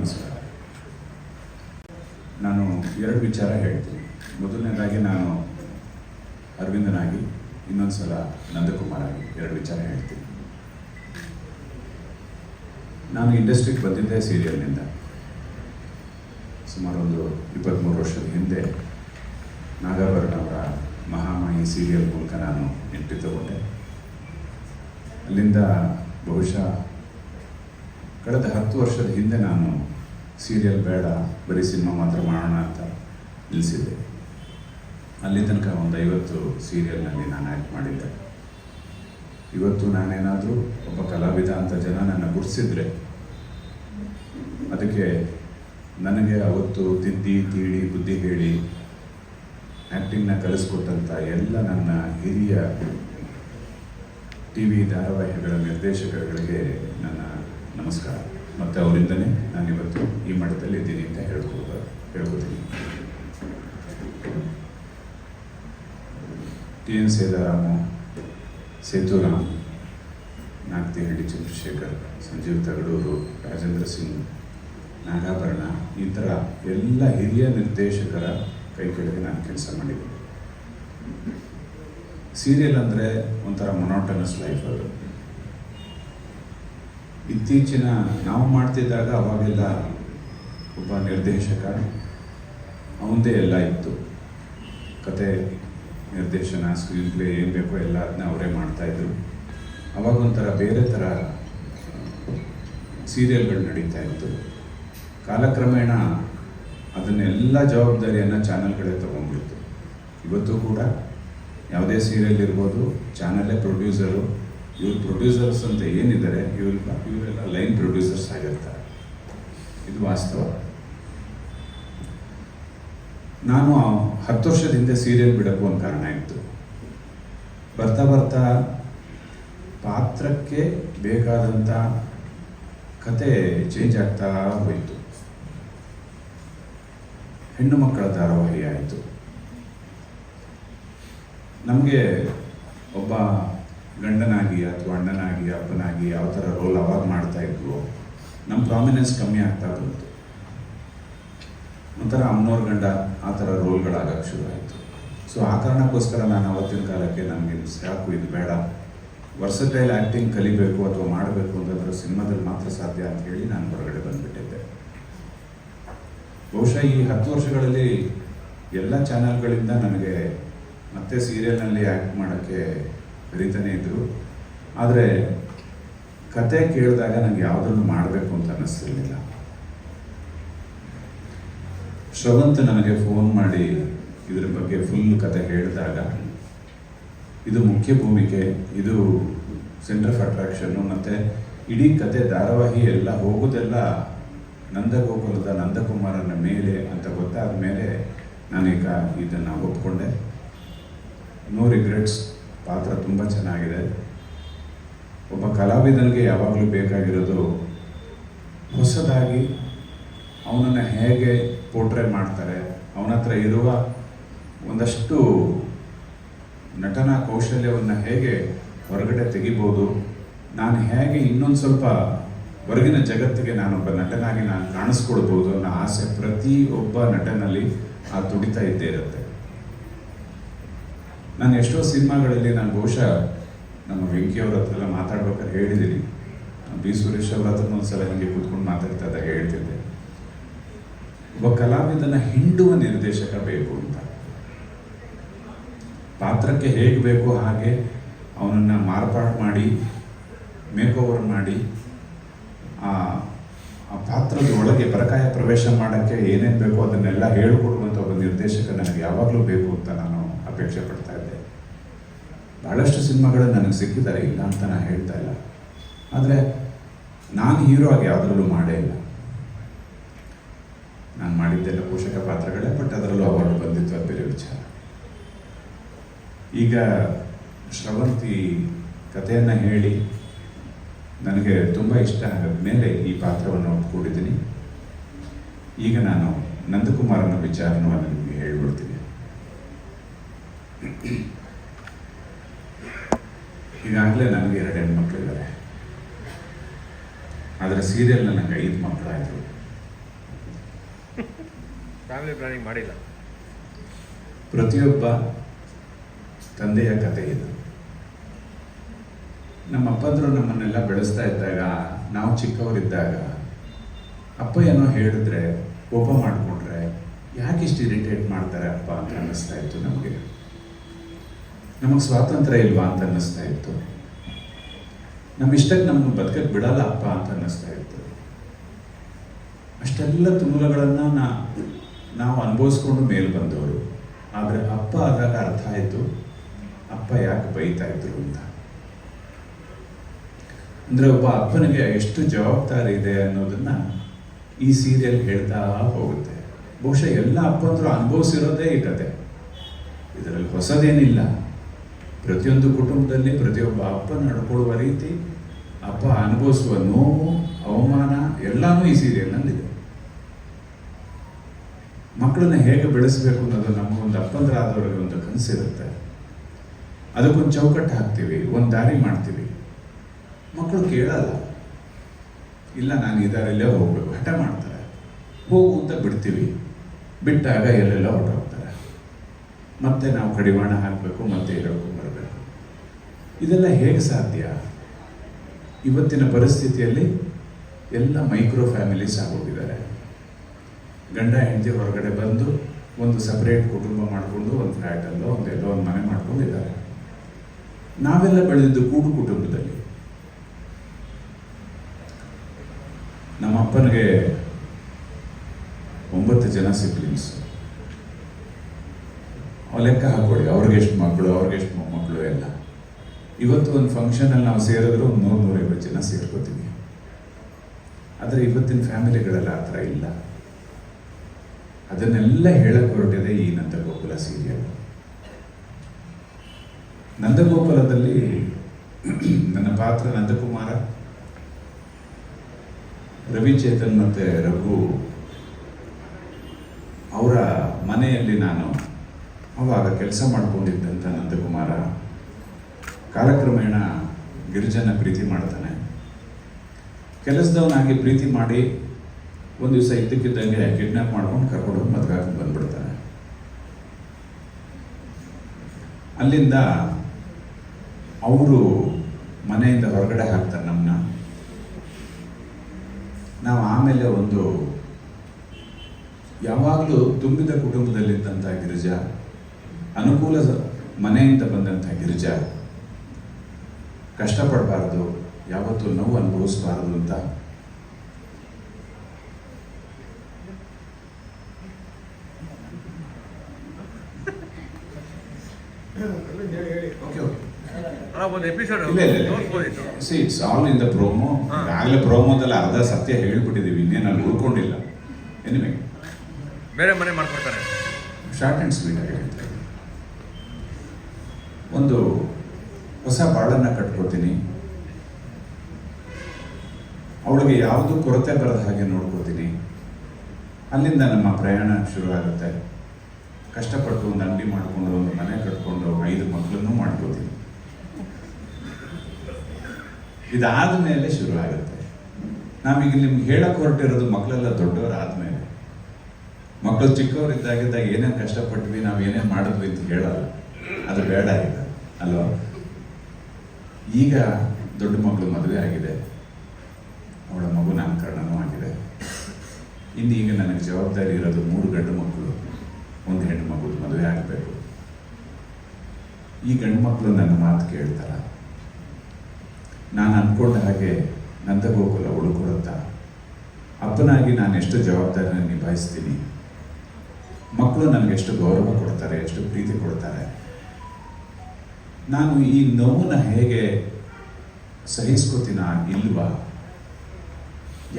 ನಮಸ್ಕಾರ ನಾನು ಎರಡು ವಿಚಾರ ಹೇಳ್ತೀನಿ. ಮೊದಲನೇದಾಗಿ ನಾನು ಅರವಿಂದನಾಗಿ ಇನ್ನೊಂದು ಸಲ ನಂದಕುಮಾರ್ ಆಗಿ ಎರಡು ವಿಚಾರ ಹೇಳ್ತೀನಿ. ನಾನು ಇಂಡಸ್ಟ್ರಿಗೆ ಬಂದಿದ್ದೆ ಸೀರಿಯಲ್ನಿಂದ ಸುಮಾರು ಒಂದು ಇಪ್ಪತ್ತ್ಮೂರು ವರ್ಷದ ಹಿಂದೆ ನಾಗಾಭರಣ ಅವರ ಮಹಾಮಾಯಿ ಸೀರಿಯಲ್ ಮೂಲಕ ನಾನು ಎಂಟ್ರಿ ತಗೊಂಡೆ. ಅಲ್ಲಿಂದ ಬಹುಶಃ ಕಳೆದ ಹತ್ತು ವರ್ಷದ ಹಿಂದೆ ನಾನು ಸೀರಿಯಲ್ ಬೇಡ, ಬರೀ ಸಿನಿಮಾ ಮಾತ್ರ ಮಾಡೋಣ ಅಂತ ನಿಲ್ಲಿಸಿದ್ದೆ ಅಲ್ಲಿ ತನಕ ಒಂದು ಐವತ್ತು ಸೀರಿಯಲ್ನಲ್ಲಿ ನಾನು ಆ್ಯಕ್ಟ್ ಮಾಡಿದ್ದೆ. ಇವತ್ತು ನಾನೇನಾದರೂ ಒಬ್ಬ ಕಲಾವಿದ ಅಂತ ಜನ ನನ್ನ ಗುರ್ಸಿದ್ರೆ, ಅದಕ್ಕೆ ನನಗೆ ಅವತ್ತು ತಿದ್ದಿ ತೀಡಿ ಬುದ್ಧಿ ಹೇಳಿ, ಆ್ಯಕ್ಟಿಂಗ್ನ ಕಲಿಸ್ಕೊಟ್ಟಂಥ ಎಲ್ಲ ನನ್ನ ಹಿರಿಯ ಟಿ ವಿ ಧಾರಾವಾಹಿಗಳ ನಿರ್ದೇಶಕರುಗಳಿಗೆ ನನ್ನ ನಮಸ್ಕಾರ. ಮತ್ತು ಅವರಿಂದನೇ ನಾನಿವತ್ತು ಈ ಮಟ್ಟದಲ್ಲಿ ಇದ್ದೀನಿ ಅಂತ ಹೇಳ್ಕೊಳ್ಬ ಹೇಳ್ಕೊತೀನಿ ಟಿ ಎನ್ ಸೇದಾರಾಮ ಸೇತುರಾಮ್, ನಾಗ್ತಿಹಳ್ಳಿ ಚಂದ್ರಶೇಖರ್, ಸಂಜೀವ್ ತಗಡೂರು, ರಾಜೇಂದ್ರ ಸಿಂಗ್, ನಾಗಾಭರಣ, ಈ ಥರ ಎಲ್ಲ ಹಿರಿಯ ನಿರ್ದೇಶಕರ ಕೈ ಕೆಳಗೆ ನಾನು ಕೆಲಸ ಮಾಡಿದ್ದೀನಿ. ಸೀರಿಯಲ್ ಅಂದರೆ ಒಂಥರ ಮೊನೋಟನಸ್ ಲೈಫ್ ಅದು. ಇತ್ತೀಚಿನ ನಾವು ಮಾಡ್ತಿದ್ದಾಗ ಅವಾಗೆಲ್ಲ ಒಬ್ಬ ನಿರ್ದೇಶಕ ಅವಂದೇ ಎಲ್ಲ ಇತ್ತು. ಕತೆ ನಿರ್ದೇಶನ ಸ್ಕ್ರೀನ್ ಪ್ಲೇ ಏನು ಬೇಕೋ ಎಲ್ಲ ಅದನ್ನ ಅವರೇ ಮಾಡ್ತಾಯಿದ್ರು ಅವಾಗ ಒಂಥರ ಬೇರೆ ಥರ ಸೀರಿಯಲ್ಗಳು ನಡೀತಾ ಇತ್ತು. ಕಾಲಕ್ರಮೇಣ ಅದನ್ನೆಲ್ಲ ಜವಾಬ್ದಾರಿಯನ್ನು ಚಾನಲ್ಗಳೇ ತೊಗೊಂಡ್ಬಿಡ್ತು. ಇವತ್ತು ಕೂಡ ಯಾವುದೇ ಸೀರಿಯಲ್ ಇರ್ಬೋದು, ಚಾನಲ್ಲೇ ಪ್ರೊಡ್ಯೂಸರು ಇವ್ರು ಪ್ರೊಡ್ಯೂಸರ್ಸ್ ಅಂತ ಏನಿದ್ದಾರೆ, ಇವ್ರ ಇವರೆಲ್ಲ ಲೈನ್ ಪ್ರೊಡ್ಯೂಸರ್ಸ್ ಆಗಿರ್ತಾರೆ. ಇದು ವಾಸ್ತವ. ನಾನು ಹತ್ತು ವರ್ಷದ ಹಿಂದೆ ಸೀರಿಯಲ್ ಬಿಡೋಕ್ಕೂ ಒಂದು ಕಾರಣ ಇತ್ತು. ಬರ್ತಾ ಬರ್ತಾ ಪಾತ್ರಕ್ಕೆ ಬೇಕಾದಂಥ ಕತೆ ಚೇಂಜ್ ಆಗ್ತಾ ಹೋಯಿತು. ಹೆಣ್ಣು ಮಕ್ಕಳ ಧಾರಾವಾಹಿ ಆಯಿತು. ನಮಗೆ ಒಬ್ಬ ಗಂಡನಾಗಿ ಅಥವಾ ಅಣ್ಣನಾಗಿ, ಅಪ್ಪನಾಗಿ ಯಾವ ಥರ ರೋಲ್ ಅವಾಗ ಮಾಡ್ತಾ ಇದ್ರು ನಮ್ಮ ಪ್ರಾಮಿನೆನ್ಸ್ ಕಮ್ಮಿ ಆಗ್ತಾ ಬಂತು. ಒಂಥರ ಅಮ್ಮನವ್ರ ಗಂಡ ಆ ಥರ ರೋಲ್ಗಳಾಗಕ್ಕೆ ಶುರು ಆಯಿತು. ಸೊ ಆ ಕಾರಣಕ್ಕೋಸ್ಕರ ನಾನು ಅವತ್ತಿನ ಕಾಲಕ್ಕೆ ನನಗೆ ಸಾಕು ಇದು ಬೇಡ. ವರ್ಸಟೈಲ್ ಆ್ಯಕ್ಟಿಂಗ್ ಕಲಿಬೇಕು ಅಥವಾ ಮಾಡಬೇಕು ಅಂತಂದ್ರೆ ಸಿನಿಮಾದಲ್ಲಿ ಮಾತ್ರ ಸಾಧ್ಯ ಅಂತ ಹೇಳಿ ನಾನು ಹೊರಗಡೆ ಬಂದುಬಿಟ್ಟಿದ್ದೆ. ಬಹುಶಃ ಈ ಹತ್ತು ವರ್ಷಗಳಲ್ಲಿ ಎಲ್ಲ ಚಾನಲ್ಗಳಿಂದ ನನಗೆ ಮತ್ತೆ ಸೀರಿಯಲ್ನಲ್ಲಿ ಆ್ಯಕ್ಟ್ ಮಾಡೋಕ್ಕೆ ಕರೀತಾನೆ ಇದ್ದರು ಆದರೆ ಕತೆ ಕೇಳಿದಾಗ ನನಗೆ ಯಾವುದನ್ನು ಮಾಡಬೇಕು ಅಂತ ಅನ್ನಿಸ್ತಿರ್ಲಿಲ್ಲ ಶ್ರವಂತ್ ನನಗೆ ಫೋನ್ ಮಾಡಿ ಇದ್ರ ಬಗ್ಗೆ ಫುಲ್ ಕತೆ ಹೇಳಿದಾಗ, ಇದು ಮುಖ್ಯ ಭೂಮಿಕೆ, ಇದು ಸೆಂಟರ್ ಆಫ್ ಅಟ್ರಾಕ್ಷನ್ನು ಮತ್ತು ಇಡೀ ಕತೆ ಧಾರಾವಾಹಿ ಎಲ್ಲ ಹೋಗೋದೆಲ್ಲ ನಂದಗೋಕುಲದ ನಂದಕುಮಾರನ ಮೇಲೆ ಅಂತ ಗೊತ್ತಾದ ಮೇಲೆ ನಾನೀಗ ಇದನ್ನು ಒಪ್ಕೊಂಡೆ. ನೋ ರಿಗ್ರೆಟ್ಸ್ ಪಾತ್ರ ತುಂಬ ಚೆನ್ನಾಗಿದೆ. ಒಬ್ಬ ಕಲಾವಿದನಿಗೆ ಯಾವಾಗಲೂ ಬೇಕಾಗಿರೋದು ಹೊಸದಾಗಿ ಅವನನ್ನು ಹೇಗೆ ಪೋರ್ಟ್ರೇ ಮಾಡ್ತಾರೆ, ಅವನ ಹತ್ರ ಇರುವ ಒಂದಷ್ಟು ನಟನಾ ಕೌಶಲ್ಯವನ್ನು ಹೇಗೆ ಹೊರಗಡೆ ತೆಗಿಬೋದು, ನಾನು ಹೇಗೆ ಇನ್ನೊಂದು ಸ್ವಲ್ಪ ಹೊರಗಿನ ಜಗತ್ತಿಗೆ ನಾನೊಬ್ಬ ನಟನಾಗಿ ನಾನು ಕಾಣಿಸ್ಕೊಳ್ಬೋದು ಅನ್ನೋ ಆಸೆ ಪ್ರತಿ ಒಬ್ಬ ನಟನಲ್ಲಿ ಆ ತುಡಿತ ಇದ್ದೇ ಇರುತ್ತೆ. ನಾನು ಎಷ್ಟೋ ಸಿನಿಮಾಗಳಲ್ಲಿ ನಾನು ಬಹುಶಃ ನಮ್ಮ ವೆಂಕಿಯವ್ರ ಹತ್ರ ಎಲ್ಲ ಮಾತಾಡ್ಬೇಕಾದ್ರೆ ಹೇಳಿದ್ದೀನಿ. ಬಿ ಸುರೇಶ್ ಅವ್ರ ಹತ್ರ ಒಂದ್ಸಲ ಹಿಂಗೆ ಕೂತ್ಕೊಂಡು ಮಾತಾಡ್ತಾ ಇದ್ದಾಗ ಹೇಳ್ತಿದ್ದೆ. ಒಬ್ಬ ಕಲಾವಿದನ ಹಿಂಡುವ ನಿರ್ದೇಶಕ ಬೇಕು ಅಂತ. ಪಾತ್ರಕ್ಕೆ ಹೇಗೆ ಬೇಕು ಹಾಗೆ ಅವನನ್ನು ಮಾರ್ಪಾಡು ಮಾಡಿ ಮೇಕ್ ಓವರ್ ಮಾಡಿ, ಆ ಆ ಪಾತ್ರದ ಒಳಗೆ ಪರಕಾಯ ಪ್ರವೇಶ ಮಾಡೋಕ್ಕೆ ಏನೇನು ಬೇಕೋ ಅದನ್ನೆಲ್ಲ ಹೇಳಿಕೊಡುವಂಥ ಒಬ್ಬ ನಿರ್ದೇಶಕ ನನಗೆ ಯಾವಾಗಲೂ ಬೇಕು ಅಂತ ನಾನು ಅಪೇಕ್ಷೆ ಪಡ್ತಾ ಇದ್ದೆ. ಭಾಳಷ್ಟು ಸಿನಿಮಾಗಳು ನನಗೆ ಸಿಕ್ಕಿದ್ದಾರೆ ಇಲ್ಲ ಅಂತ ನಾನು ಹೇಳ್ತಾ ಇಲ್ಲ. ಆದರೆ ನಾನು ಹೀರೋ ಆಗಿ ಯಾವುದರಲ್ಲೂ ಮಾಡೇ ಇಲ್ಲ. ನಾನು ಮಾಡಿದ್ದೆಲ್ಲ ಪೋಷಕ ಪಾತ್ರಗಳೇ, ಬಟ್ ಅದರಲ್ಲೂ ಅವಾರ್ಡ್ ಬಂದಿತ್ತು ಅದು ಬೇರೆ ವಿಚಾರ. ಈಗ ಶ್ರವಂತಿ ಕಥೆಯನ್ನು ಹೇಳಿ ನನಗೆ ತುಂಬ ಇಷ್ಟ ಆಗದ ಮೇಲೆ ಈ ಪಾತ್ರವನ್ನು ಒಪ್ಕೊಂಡಿದ್ದೀನಿ. ಈಗ ನಾನು ನಂದಕುಮಾರನ ವಿಚಾರವನ್ನು ನಿಮಗೆ ಹೇಳ್ಬಿಡ್ತೀನಿ ಈಗಾಗಲೇ ನನಗೆ ಎರಡು ಹೆಣ್ಮಕ್ಳಿದ್ದಾರೆ ಆದರೆ ಸೀರಿಯಲ್ ನನಗೆ ಐದು ಮಕ್ಕಳಾಯಿತು ಫ್ಯಾಮಿಲಿ ಪ್ಲಾನಿಂಗ್ ಮಾಡಿಲ್ಲ. ಪ್ರತಿಯೊಬ್ಬ ತಂದೆಯ ಕತೆ ಇದು. ನಮ್ಮ ಅಪ್ಪಂದರು ನಮ್ಮನ್ನೆಲ್ಲ ಬೆಳೆಸ್ತಾ ಇದ್ದಾಗ ನಾವು ಚಿಕ್ಕವರಿದ್ದಾಗ ಅಪ್ಪ ಏನೋ ಹೇಳಿದ್ರೆ ಕೋಪ ಮಾಡಿಕೊಂಡ್ರೆ ಯಾಕೆ ಇಷ್ಟು ಇರಿಟೇಟ್ ಮಾಡ್ತಾರೆ ಅಪ್ಪ ಅಂತ ಅನ್ನಿಸ್ತಾ ಇತ್ತು ನಮಗೆ. ನಮಗೆ ಸ್ವಾತಂತ್ರ್ಯ ಇಲ್ವಾ ಅಂತ ಅನ್ನಿಸ್ತಾ ಇತ್ತು. ನಮ್ಮ ಇಷ್ಟಕ್ಕೆ ನಮ್ಮನ್ನು ಬದುಕಕ್ಕೆ ಬಿಡಲ್ಲ ಅಪ್ಪ ಅಂತ ಅನ್ನಿಸ್ತಾ ಇತ್ತು. ಅಷ್ಟೆಲ್ಲ ತುಮುಲಗಳನ್ನು ನಾ, ನಾವು ಅನುಭವಿಸ್ಕೊಂಡು ಮೇಲೆ ಬಂದವರು. ಆದರೆ ಅಪ್ಪ ಆದಾಗ ಅರ್ಥ ಆಯಿತು, ಅಪ್ಪ ಯಾಕೆ ಬೈತಾ ಇದ್ರು ಅಂತ. ಅಂದರೆ ಒಬ್ಬ ಅಪ್ಪನಿಗೆ ಎಷ್ಟು ಜವಾಬ್ದಾರಿ ಇದೆ ಅನ್ನೋದನ್ನ ಈ ಸೀರಿಯಲ್ ಹೇಳ್ತಾ ಹೋಗುತ್ತೆ. ಬಹುಶಃ ಎಲ್ಲ ಅಪ್ಪಂದ್ರು ಅನುಭವಿಸಿರೋದೇ ಈ ಕತೆ ಇದರಲ್ಲಿ ಹೊಸದೇನಿಲ್ಲ. ಪ್ರತಿಯೊಂದು ಕುಟುಂಬದಲ್ಲಿ ಪ್ರತಿಯೊಬ್ಬ ಅಪ್ಪ ನಡ್ಕೊಳ್ಳುವ ರೀತಿ, ಅಪ್ಪ ಅನುಭವಿಸುವ ನೋವು, ಅವಮಾನ ಎಲ್ಲಾನು ಈ ಸೀರಿಯಲ್ನಲ್ಲಿದೆ. ಮಕ್ಕಳನ್ನ ಹೇಗೆ ಬೆಳೆಸಬೇಕು ಅನ್ನೋದು ನಮಗೊಂದು ಅಪ್ಪಂದ್ರಾದವರಿಗೆ ಒಂದು ಕನಸಿರುತ್ತೆ. ಅದಕ್ಕೊಂದು ಚೌಕಟ್ಟು ಹಾಕ್ತೀವಿ, ಒಂದು ದಾರಿ ಮಾಡ್ತೀವಿ. ಮಕ್ಕಳು ಕೇಳಲ್ಲ. ಇಲ್ಲ, ನಾನು ಈ ದಾರಿಯಲ್ಲೇ ಹೋಗ್ಬೇಕು, ಹಠ ಮಾಡ್ತಾರೆ. ಹೋಗು ಅಂತ ಬಿಡ್ತೀವಿ. ಬಿಟ್ಟಾಗ ಎಲ್ಲೆಲ್ಲ ಹೊರಟೋಗ್ತಾರೆ. ಮತ್ತೆ ನಾವು ಕಡಿವಾಣ ಹಾಕಬೇಕು, ಮತ್ತೆ ಬರಬೇಕು ಇದೆಲ್ಲ ಹೇಗೆ ಸಾಧ್ಯ? ಇವತ್ತಿನ ಪರಿಸ್ಥಿತಿಯಲ್ಲಿ ಎಲ್ಲ ಮೈಕ್ರೋ ಫ್ಯಾಮಿಲೀಸ್ ಆಗೋಗಿದ್ದಾರೆ. ಗಂಡ, ಹೆಂಡತಿ ಹೊರಗಡೆ ಬಂದು ಒಂದು ಸಪ್ರೇಟ್ ಕುಟುಂಬ ಮಾಡಿಕೊಂಡು, ಒಂದು ಫ್ಲ್ಯಾಟಲ್ಲೋ ಒಂದು ಎಲ್ಲೋ ಒಂದು ಮನೆ ಮಾಡ್ಕೊಂಡಿದ್ದಾರೆ ನಾವೆಲ್ಲ ಬೆಳೆದಿದ್ದು ಕೂಡು ಕುಟುಂಬದಲ್ಲಿ. ನಮ್ಮ ಅಪ್ಪನಿಗೆ ಒಂಬತ್ತು ಜನ ಸಿಬ್ಲಿಂಗ್ಸ್ ಲೆಕ್ಕ ಹಾಕೊಳ್ಳಿ ಅವ್ರಿಗೆ ಎಷ್ಟು ಮಕ್ಕಳು ಅವ್ರಿಗೆ ಎಷ್ಟು ಮೊಮ್ಮಕ್ಕಳು ಎಲ್ಲ. ಇವತ್ತು ಒಂದು ಫಂಕ್ಷನಲ್ಲಿ ನಾವು ಸೇರಿದ್ರು ಒಂದು ನೂರು, ನೂರೈವತ್ತು ಜನ ಸೇರ್ಕೋತೀವಿ. ಆದರೆ ಇವತ್ತಿನ ಫ್ಯಾಮಿಲಿಗಳೆಲ್ಲ ಆ ಥರ ಇಲ್ಲ. ಅದನ್ನೆಲ್ಲ ಹೇಳಕ್ಕೆ ಹೊರಟಿದೆ ಈ ನಂದಗೋಕುಲ ಸೀರಿಯಲ್ ನಂದಗೋಕುಲದಲ್ಲಿ ನನ್ನ ಪಾತ್ರ ನಂದಕುಮಾರ, ರವಿಚೇತನ್ ಮತ್ತೆ ರಘು ಅವರ ಮನೆಯಲ್ಲಿ ನಾನು ಅವಾಗ ಕೆಲಸ ಮಾಡ್ಕೊಂಡಿದ್ದಂಥ ನಂದಕುಮಾರ. ಕಾಲಕ್ರಮೇಣ ಗಿರಿಜನ ಪ್ರೀತಿ ಮಾಡ್ತಾನೆ. ಕೆಲಸದವನಾಗಿ ಪ್ರೀತಿ ಮಾಡಿ ಒಂದು ದಿವಸ ಇದ್ದಕ್ಕಿದ್ದಂಗೆ ಕಿಡ್ನಾಪ್ ಮಾಡ್ಕೊಂಡು ಕರ್ಕೊಂಡು ಮದುವೆ ಹಾಕಿ ಬಂದ್ಬಿಡ್ತಾನೆ. ಅಲ್ಲಿಂದ ಅವರು ಮನೆಯಿಂದ ಹೊರಗಡೆ ಹಾಕ್ತಾರೆ ನಮ್ಮನ್ನ ನಾವು ಆಮೇಲೆ ಒಂದು ಯಾವಾಗಲೂ ತುಂಬಿದ ಕುಟುಂಬದಲ್ಲಿದ್ದಂಥ ಗಿರಿಜಾ, ಅನುಕೂಲ ಮನೆಯಿಂದ ಬಂದಂಥ ಗಿರಿಜಾ ಕಷ್ಟಪಡಬಾರ್ದು ಯಾವತ್ತೂ ನೋವು ಅನುಭವಿಸಬಾರದು ಅಂತ. See it's all in the promo ಹಾ. ಆಗಲೇ ಪ್ರೋಮೋದಲ್ಲಿ ಅರ್ಧ ಸತ್ಯ ಹೇಳ್ಬಿಟ್ಟಿದ್ದೀವಿ ಇನ್ನೇನು ಅಲ್ಲಿ ಉಳ್ಕೊಂಡಿಲ್ಲ ಎನಿವೆ ಬೇರೆ ಮನೆ ಮಾಡ್ಕೊಡ್ತಾರೆ. ಶಾರ್ಟ್ ಆ್ಯಂಡ್ ಸ್ವೀಟ್ ಆಗಿ ಒಂದು ಹೊಸ ಬಾಳನ್ನು ಕಟ್ಕೋತೀನಿ. ಅವಳಿಗೆ ಯಾವುದು ಕೊರತೆ ಬರದ ಹಾಗೆ ನೋಡ್ಕೋತೀನಿ. ಅಲ್ಲಿಂದ ನಮ್ಮ ಪ್ರಯಾಣ ಶುರು ಆಗುತ್ತೆ ಕಷ್ಟಪಟ್ಟು ಒಂದು ಅಂಗಡಿ ಮಾಡಿಕೊಂಡು ಒಂದು ಮನೆ ಕಟ್ಕೊಂಡು ಐದು ಮಕ್ಕಳನ್ನು ಮಾಡ್ಕೋತೀನಿ. ಇದಾದ ಮೇಲೆ ಶುರು ಆಗುತ್ತೆ ನಾವೀಗ ನಿಮ್ಗೆ ಹೇಳಕ್ ಹೊರಟಿರೋದು ಮಕ್ಕಳೆಲ್ಲ ದೊಡ್ಡವರು ಆದ್ಮೇಲೆ ಮಕ್ಕಳು ಚಿಕ್ಕವರಿದ್ದಾಗಿದ್ದಾಗ ಏನೇನು ಕಷ್ಟಪಟ್ವಿ, ನಾವು ಏನೇನು ಮಾಡಿದ್ವಿ ಅಂತ ಹೇಳಲ್ಲ. ಅದು ಬೇಡ ಈಗ, ಅಲ್ವಾ? ಈಗ ದೊಡ್ಡ ಮಗಳು ಮದುವೆ ಆಗಿದೆ. ಅವಳ ಮಗು ನಾಮಕರಣನೂ ಆಗಿದೆ. ಇನ್ನು ಈಗ ನನಗೆ ಜವಾಬ್ದಾರಿ ಇರೋದು ಮೂರು ಗಂಡು ಮಕ್ಕಳು ಒಂದು ಹೆಣ್ಣು ಮಗುದು ಮದುವೆ ಆಗಬೇಕು. ಈ ಗಂಡು ಮಕ್ಕಳು ನನ್ನ ಮಾತು ಕೇಳ್ತಾರ? ನಾನು ಅಂದ್ಕೊಂಡ ಹಾಗೆ ನಂದಗೋಕುಲ ಉಳ್ಕೊಳುತ್ತಾ. ಅಪ್ಪನಾಗಿ ನಾನು ಎಷ್ಟು ಜವಾಬ್ದಾರಿನ ನಿಭಾಯಿಸ್ತೀನಿ? ಮಕ್ಕಳು ನನಗೆ ಎಷ್ಟು ಗೌರವ ಕೊಡ್ತಾರೆ, ಎಷ್ಟು ಪ್ರೀತಿ ಕೊಡ್ತಾರೆ? ನಾನು ಈ ನೋವನ್ನ ಹೇಗೆ ಸಹಿಸ್ಕೋತೀನ ಇಲ್ವಾ?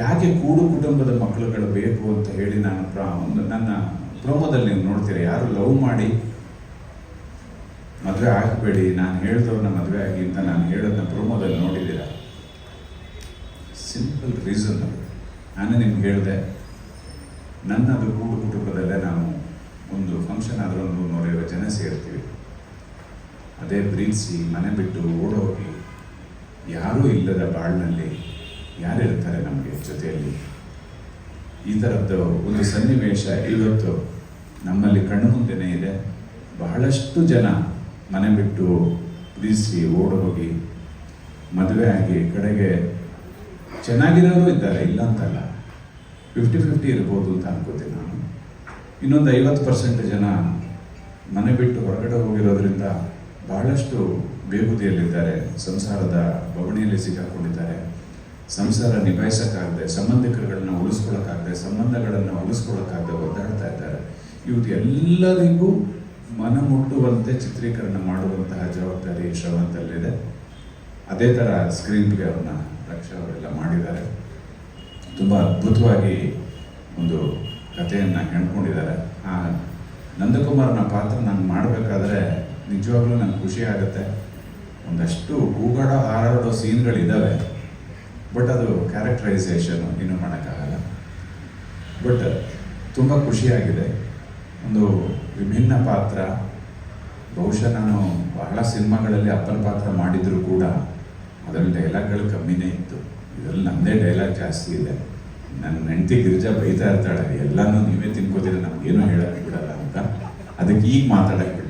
ಯಾಕೆ ಕೂಡು ಕುಟುಂಬದ ಮಕ್ಕಳುಗಳು ಬೇಕು ಅಂತ ಹೇಳಿ ನಾನು ಪ್ರ ಒಂದು ನನ್ನ ಪ್ರೋಮೋದಲ್ಲಿ ನೀವು ನೋಡ್ತೀರಾ, ಯಾರು ಲವ್ ಮಾಡಿ ಮದುವೆ ಆಗಬೇಡಿ, ನಾನು ಹೇಳ್ದವ್ರನ್ನ ಮದುವೆ ಆಗಿ ಅಂತ ನಾನು ಹೇಳೋದನ್ನ ಪ್ರೋಮೋದಲ್ಲಿ ನೋಡಿದ್ದೀರಾ? ಸಿಂಪಲ್ ರೀಸನ್ ಅದು ನಾನು ನಿಮ್ಗೆ ಹೇಳಿದೆ, ನನ್ನದು ಕೂಡು ಕುಟುಂಬದಲ್ಲೇ ನಾವು ಒಂದು ಫಂಕ್ಷನ್ ಆದರೂ ಒಂದು ನೂರೈವತ್ತು ಜನ ಸೇರ್ತೀವಿ. ಅದೇ ಪ್ರೀತಿಸಿ ಮನೆ ಬಿಟ್ಟು ಓಡೋಗಿ ಯಾರೂ ಇಲ್ಲದ ಬಾಳ್ನಲ್ಲಿ ಯಾರಿರ್ತಾರೆ ನಮಗೆ ಜೊತೆಯಲ್ಲಿ? ಈ ಥರದ್ದು ಒಂದು ಸನ್ನಿವೇಶ ಇವತ್ತು ನಮ್ಮಲ್ಲಿ ಕಣ್ಣು ಮುಂದೆನೇ ಇದೆ. ಬಹಳಷ್ಟು ಜನ ಮನೆ ಬಿಟ್ಟು ಪ್ರೀತಿಸಿ ಓಡೋಗಿ ಮದುವೆ ಆಗಿ ಕಡೆಗೆ ಚೆನ್ನಾಗಿರೋರು ಇದ್ದಾರೆ ಇಲ್ಲ ಅಂತಲ್ಲ ಫಿಫ್ಟಿ ಫಿಫ್ಟಿ ಇರ್ಬೋದು ಅಂತ ಅನ್ಕೋತೀನಿ ನಾನು. ಇನ್ನೊಂದು ಐವತ್ತು ಪರ್ಸೆಂಟ್ ಜನ ಮನೆ ಬಿಟ್ಟು ಹೊರಗಡೆ ಹೋಗಿರೋದ್ರಿಂದ ಬಹಳಷ್ಟು ಬೇಗುದಿಯಲ್ಲಿದ್ದಾರೆ, ಸಂಸಾರದ ಬವಣಿಯಲ್ಲಿ ಸಿಕ್ಕಾಕೊಂಡಿದ್ದಾರೆ. ಸಂಸಾರ ನಿಭಾಯಿಸಕ್ಕಾಗದೆ, ಸಂಬಂಧಿಕರುಗಳನ್ನ ಉಳಿಸ್ಕೊಳಕ್ಕಾಗದೆ, ಸಂಬಂಧಗಳನ್ನು ಉಳಿಸ್ಕೊಳಕ್ಕಾಗದೆ ಒದ್ದಾಡ್ತಾ ಇದ್ದಾರೆ. ಇವ್ರು ಎಲ್ಲರಿಗೂ ಮನ ಮುಟ್ಟುವಂತೆ ಚಿತ್ರೀಕರಣ ಮಾಡುವಂತಹ ಜವಾಬ್ದಾರಿ ಶ್ರವಂತಲ್ಲಿದೆ ಅದೇ ಥರ ಸ್ಕ್ರೀನ್ಗೆ ಅವ್ರನ್ನ ರಕ್ಷಾ ಅವರೆಲ್ಲ ಮಾಡಿದ್ದಾರೆ. ತುಂಬ ಅದ್ಭುತವಾಗಿ ಒಂದು ಕಥೆಯನ್ನು ಹೆಣ್ಕೊಂಡಿದ್ದಾರೆ. ಆ ನಂದಕುಮಾರನ ಪಾತ್ರ ನಾನು ಮಾಡಬೇಕಾದ್ರೆ ನಿಜವಾಗ್ಲೂ ನಂಗೆ ಖುಷಿ ಆಗುತ್ತೆ. ಒಂದಷ್ಟು ಕೂಗಾಡ ಹಾರಾಡೋ ಸೀನ್ಗಳಿದ್ದಾವೆ ಬಟ್ ಅದು ಕ್ಯಾರೆಕ್ಟರೈಸೇಷನ್ ಇನ್ನೂ ಮಾಡೋಕ್ಕಾಗಲ್ಲ. ಬಟ್ ತುಂಬ ಖುಷಿಯಾಗಿದೆ ಒಂದು ವಿಭಿನ್ನ ಪಾತ್ರ. ಬಹುಶಃ ನಾನು ಬಹಳ ಸಿನಿಮಾಗಳಲ್ಲಿ ಅಪ್ಪನ ಪಾತ್ರ ಮಾಡಿದರೂ ಕೂಡ ಅದರಲ್ಲಿ ಡೈಲಾಗ್ಗಳು ಕಮ್ಮಿನೇ ಇತ್ತು. ಇದರಲ್ಲಿ ನಮ್ಮದೇ ಡೈಲಾಗ್ ಜಾಸ್ತಿ ಇದೆ. ನನ್ನ ಹೆಂಡತಿ ಗಿರಿಜಾ ಬೈತಾ ಇರ್ತಾಳೆ. ಎಲ್ಲನೂ ನೀವೇ ತಿನ್ಕೋತೀರ, ನಮ್ಗೇನು ಹೇಳಕ್ಕೆ ಬಿಡಲ್ಲ ಅಂತ. ಅದಕ್ಕೆ ಈಗ ಮಾತಾಡಕ್ಕೆ